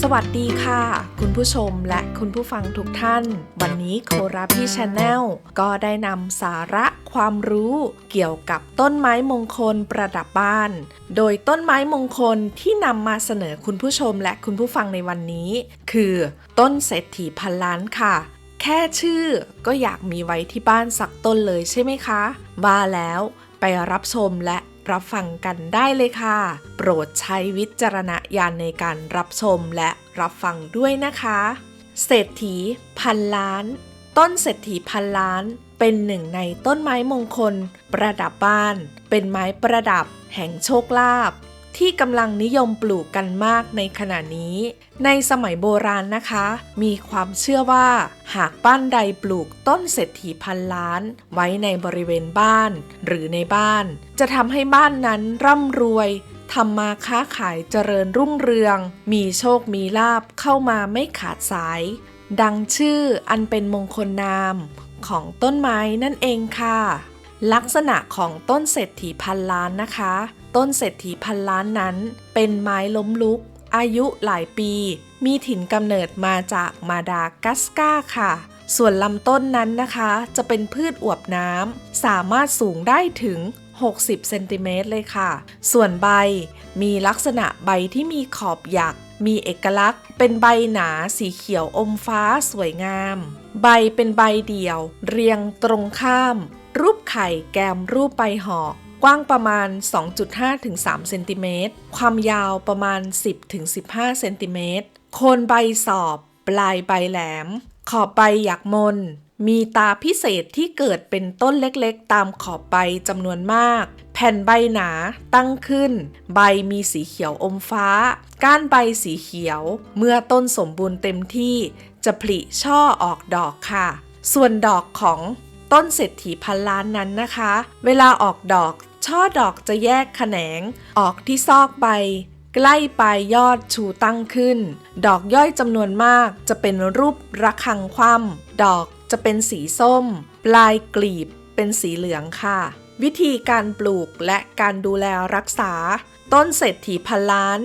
สวัสดีค่ะ คุณผู้ชมและคุณผู้ฟังทุกท่าน วันนี้โคราพี่ชาแนลก็ได้นำสาระความรู้เกี่ยวกับต้นไม้มงคลประดับบ้าน โดยต้นไม้มงคลที่นำมาเสนอคุณผู้ชมและคุณผู้ฟังในวันนี้ คือ ต้นเศรษฐีพันล้านค่ะแค่ชื่อก็อยากมีไว้ที่บ้านสักต้นเลยใช่ไหมคะ ว่าแล้วไปรับชมและ รับฟังกันได้เลยค่ะ โปรดใช้วิจารณญาณในการรับชมและรับฟังด้วยนะคะ เศรษฐีพันล้าน ต้นเศรษฐีพันล้าน เป็นหนึ่งในต้นไม้มงคล ประดับบ้าน เป็นไม้ประดับ แห่งโชคลาภ ที่กำลังนิยมปลูกกันมากในขณะนี้ ในสมัยโบราณนะคะ มีความเชื่อว่า หากบ้านใดปลูกต้นเศรษฐีพันล้าน ไว้ในบริเวณบ้าน หรือในบ้าน จะทำให้บ้านนั้นร่ำรวยทำมาค้าขายเจริญรุ่งเรือง มีโชคมีลาบเข้ามาไม่ขาดสาย ดังชื่ออันเป็นมงคลนามของต้นไม้นั่นเองค่ะ ลักษณะของต้นเศรษฐีพันล้านนะคะ ต้นเศรษฐีพันล้านนั้น เป็นไม้ล้มลุก อายุหลายปี มีถิ่นกำเนิดมาจากมาดากัสกาค่ะ ส่วนลำต้นนั้นนะคะ จะเป็นพืชอวบน้ำสามารถสูงได้ถึง 60 เซนติเมตรเลยค่ะ ส่วนใบมีลักษณะใบที่มีขอบหยัก มีเอกลักษณ์ เป็นใบหนาสีเขียวอมฟ้าสวยงาม ใบเป็นใบเดี่ยว เรียงตรงข้าม รูปไข่แกมรูปใบหอกกว้างประมาณ 2.5ถึง3เซนติเมตร ความยาวประมาณ 10ถึง15 เซนติเมตร โคนใบสอบ ปลายใบแหลม ขอบใบหยักมนมีตาพิเศษที่เกิดเป็นต้นเล็กๆ ตามขอบใบจำนวนมาก แผ่นใบหนาตั้งขึ้น ใบมีสีเขียวอมฟ้า ก้านใบสีเขียว เมื่อต้นสมบูรณ์เต็มที่ จะผลิช่อออกดอกค่ะ ส่วนดอกของต้นเศรษฐีพันล้านนั้นนะคะ เวลาออกดอกช่อดอกจะแยกแขนง ออกที่ซอกใบ ใกล้ปลายยอดชูตั้งขึ้น ดอกย่อยจำนวนมากจะเป็นรูประฆังคว่ำดอก จะเป็นสีส้ม ปลายกลีบเป็นสีเหลืองค่ะ วิธีการปลูกและการดูแลรักษา ต้นเศรษฐีพันล้าน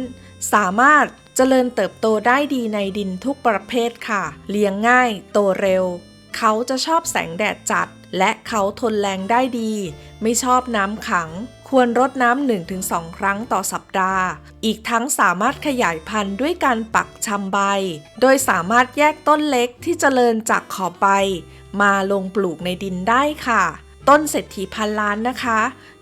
สามารถเจริญเติบโตได้ดีในดินทุกประเภทค่ะ เลี้ยงง่ายโตเร็ว เขาจะชอบแสงแดดจัด และเขาทนแรงได้ดี ไม่ชอบน้ำขัง ควรรดน้ำ 1-2 ครั้งต่อสัปดาห์ อีกทั้งสามารถขยายพันธุ์ด้วยการปักชำใบ โดยสามารถแยกต้นเล็กที่เจริญจากขอบใบ มาลงปลูกในดินได้ค่ะ ต้นเศรษฐีพันล้านนะคะ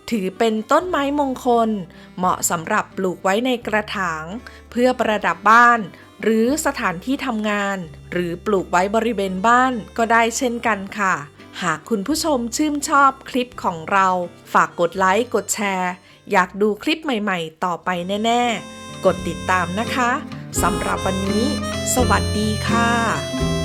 ถือเป็นต้นไม้มงคล เหมาะสำหรับปลูกไว้ในกระถาง เพื่อประดับบ้าน หรือสถานที่ทำงาน หรือปลูกไว้บริเวณบ้านก็ได้เช่นกันค่ะ หากคุณผู้ชมชื่นชอบคลิปของเรา ฝากกดไลค์ กดแชร์ อยากดูคลิปใหม่ๆ ต่อไปแน่ ๆ กดติดตามนะคะสำหรับวันนี้ สวัสดีค่ะ